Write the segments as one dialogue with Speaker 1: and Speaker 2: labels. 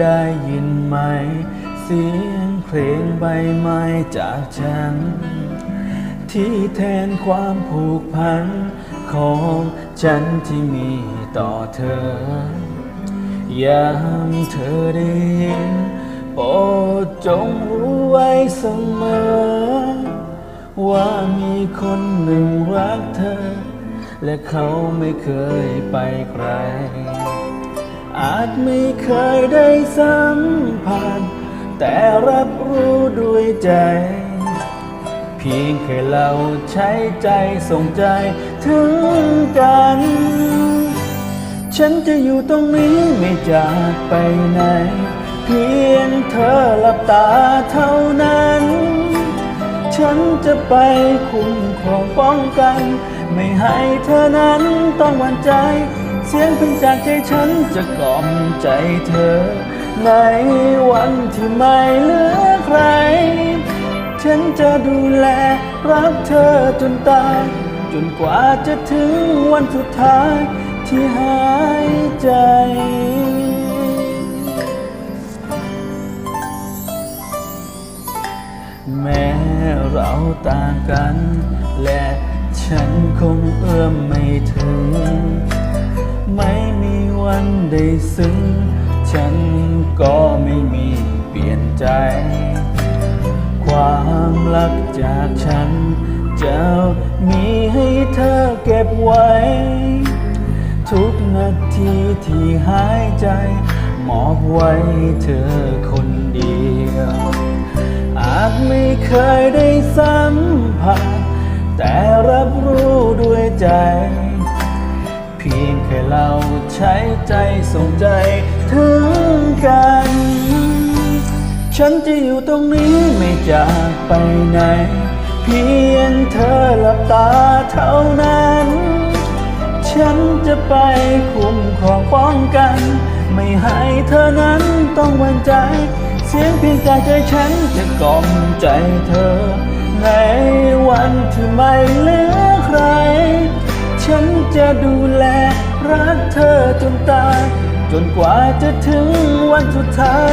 Speaker 1: ได้ยินไหม เสียงเพลงใบไม้จากฉัน ที่แทนความผูกพัน ของฉันที่มีต่อเธอยามเธอได้ยินโปรดจงรู้ไว้เสมอ ว่ามีคนหนึ่งรักเธอ และเขาไม่เคยไปไกล อาจไม่เคยได้สัมผัสแต่รับรู้ด้วยใจ เพียงแค่เราใช้ใจส่งใจถึงกัน ฉันจะอยู่ตรงนี้ไม่จากไปไหน เพียงเธอหลับตาเท่านั้น ฉันจะไปคุ้มครองป้องกัน ไม่ให้เธอนั้นต้องหวั่นใจ เสียงเพิ่งจากใจฉันจะกล่อมใจเธอ ในวันที่ไม่เหลือใคร ฉันจะดูแลรักเธอจนตาย จนกว่าจะถึงวันสุดท้ายที่หายใจแม้เราต่างกัน และฉันคงเอื้อมไม่ถึง ไม่มีวันได้ซึ้ง ฉันก็ไม่มีเปลี่ยนใจ ความรักจากฉัน จะมีให้เธอเก็บไว้ ทุกนาทีที่หายใจมอบไว้เธอคนเดียว อาจไม่เคยได้สัมผัสแต่รับรู้ด้วยใจ พียงแค่เราใช้ใจส่งใจถึงกัน ฉันจะอยู่ตรงนี้ไม่จากไปไหน เพียงเธอหลับตาเท่านั้น ฉันจะไปคุ้มครองป้องกัน ไม่ให้เธอนั้นต้องหวั่นใจ เสียงเพียงจากใจฉันจะกล่อมใจเธอ ในวันที่ไม่เลื ฉันจะดูแล รักเธอจนตาย จนกว่าจะถึงวันสุดท้าย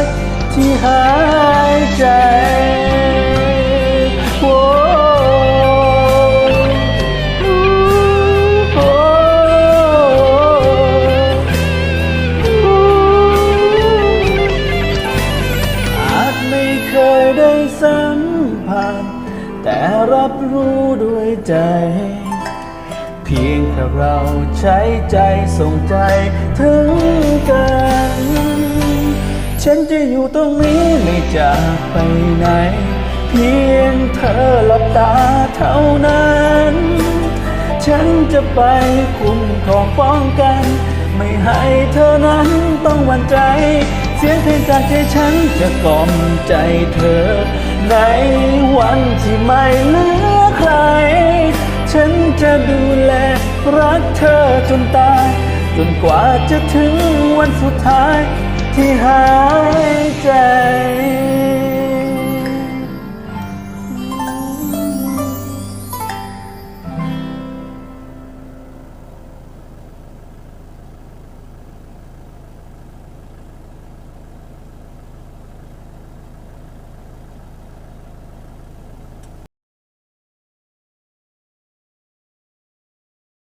Speaker 1: ที่หายใจโอ้โอ้อาจไม่เคยได้สัมผัสแต่รับรู้ด้วยใจ เพียงแค่เราใช้ใจส่งใจถึงกัน ฉันจะอยู่ตรงนี้ไม่จากไปไหน เพียงเธอหลับตาเท่านั้น ฉันจะไปคุ้มครองป้องกัน ไม่ให้เธอนั้นต้องหวั่นใจ เสียงเพลงจากใจฉันจะกล่อมใจเธอ ในวันที่ไม่เหลือ จะดูแล รักเธอจนตาย จนกว่าจะถึงวันสุดท้ายที่หายใจ